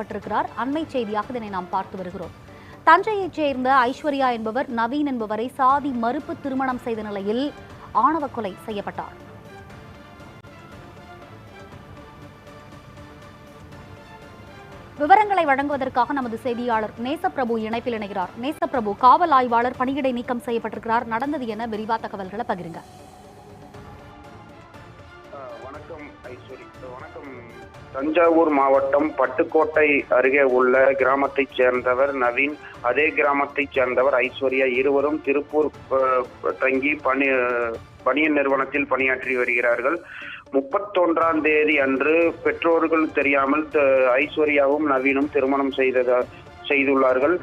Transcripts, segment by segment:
பட்டிருக்கிறார் அண்மை செய்தியாக இதனை நாம் பார்த்து வருகிறோம். தஞ்சையைச் சேர்ந்த ஐஸ்வர்யா என்பவர் நவீன் என்பவரை சாதி மறுப்பு திருமணம் செய்த நிலையில் ஆணவ கொலை செய்யப்பட்டார். விவரங்களை வழங்குவதற்காக நமது செய்தியாளர் நேசப்பிரபு இணைப்பில் இணைகிறார். நேசப்பிரபு காவல் ஆய்வாளர் பணியிடை நீக்கம் செய்யப்பட்டிருக்கிறார். நடந்தது என விரிவா தகவல்களை பகிருங்க. வணக்கம் ஐஸ்வரி. வணக்கம். தஞ்சாவூர் மாவட்டம் பட்டுக்கோட்டை அருகே உள்ள கிராமத்தைச் சேர்ந்தவர் நவீன். அதே கிராமத்தைச் சேர்ந்தவர் ஐஸ்வர்யா. இருவரும் திருப்பூர் தங்கி பணி பனியன் நிறுவனத்தில் பணியாற்றி வருகிறார்கள். முப்பத்தொன்றாம் தேதி அன்று பெற்றோர்கள் தெரியாமல் ஐஸ்வர்யாவும் நவீனும் திருமணம் செய்ததா செய்துள்ளார்கள்.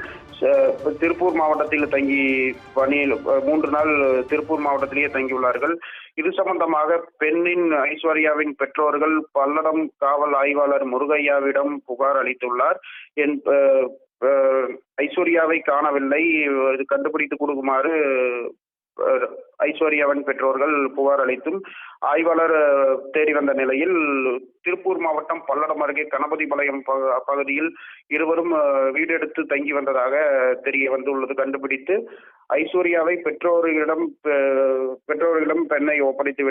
திருப்பூர் மாவட்டத்தில் தங்கி பணியில் மூன்று நாள் திருப்பூர் மாவட்டத்திலேயே தங்கியுள்ளார்கள். இது சம்பந்தமாக பெண்ணின் ஐஸ்வர்யாவின் பெற்றோர்கள் பல்லடம் காவல் ஆய்வாளர் முருகையாவிடம் புகார் அளித்துள்ளார். என் ஐஸ்வர்யாவை காணவில்லை. இது கண்டுபிடித்து கொடுக்குமாறு ஐஸ்வர்யாவின் பெற்றோர்கள் புகார் அளித்தும் ஆய்வாளர் தேடி வந்த நிலையில் திருப்பூர் மாவட்டம் பல்லடம் அருகே கணபதிபாளையம் ப- பகுதியில் இருவரும் வீடு எடுத்து தங்கி வந்ததாக தெரிய வந்துள்ளது. கண்டுபிடித்து ஐஸ்வர்யாவை பெற்றோர்களிடம் பெற்றோர்களிடம் பெண்ணை ஒப்படைத்து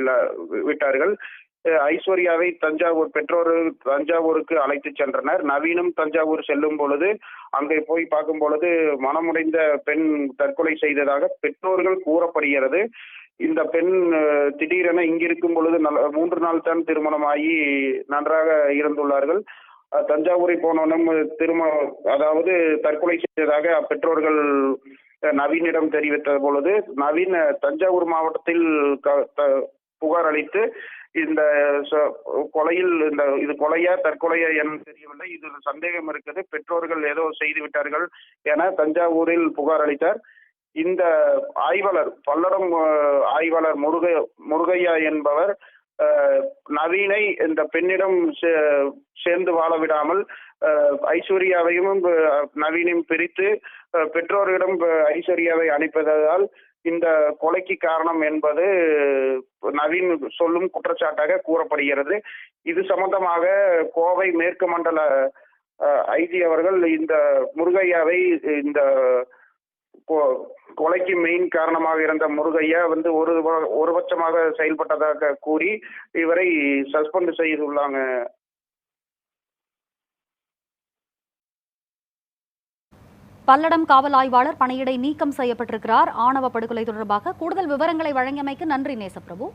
விட்டார்கள். ஐஸ்வர்யாவை தஞ்சாவூர் பெற்றோர் தஞ்சாவூருக்கு அழைத்து சென்றனர். நவீனும் தஞ்சாவூர் செல்லும் பொழுது அங்கே போய் பார்க்கும் பொழுது மனமுடைந்த பெண் தற்கொலை செய்ததாக பெற்றோர்கள் கூறப்படுகிறது. இந்த பெண் திடீரென இங்கிருக்கும் பொழுது நல்ல மூன்று நாள் தான் திருமணமாகி நன்றாக இருந்துள்ளார்கள். தஞ்சாவூரை போனோனும் திருமண அதாவது தற்கொலை செய்ததாக அப்பெற்றோர்கள் நவீனிடம் தெரிவித்த பொழுது நவீன் தஞ்சாவூர் மாவட்டத்தில் க- புகார் அளித்து இந்த ச- கொலையில் இந்த இது கொலையா தற்கொலையா என தெரியவில்லை. இது சந்தேகம் இருக்குது பெற்றோர்கள் ஏதோ செய்து விட்டார்கள் என தஞ்சாவூரில் புகார் அளித்தார். இந்த ஆய்வாளர் பல்லடம் அஹ், ஆய்வாளர் முருக முருகையா என்பவர் அஹ், நவீனை இந்த பெண்ணிடம் சே- சேர்ந்து வாழ விடாமல் அஹ், ஐஸ்வர்யாவையும் நவீனையும் பிரித்து அஹ், பெற்றோரிடம் ஐஸ்வர்யாவை அனுப்பியதால் இந்த கொலைக்கு காரணம் என்பது நவீன் சொல்லும் குற்றச்சாட்டாக கூறப்படுகிறது. இது சம்பந்தமாக கோவை மேற்கு மண்டல ஐஜி அவர்கள் இந்த முருகையாவை இந்த கொ- கொலைக்கு மெயின் காரணமாக இருந்த முருகையா வந்து ஒரு ஒரு பட்சமாக செயல்பட்டதாக கூறி இவரை சஸ்பெண்ட் செய்துள்ளாங்க. பல்லடம் காவல் ஆய்வாளர் பணியிடை நீக்கம் செய்யப்பட்டிருக்கிறார். ஆணவ படுகொலை தொடர்பாக கூடுதல் விவரங்களை வழங்கியமைக்கு நன்றி நேசப்பிரபு.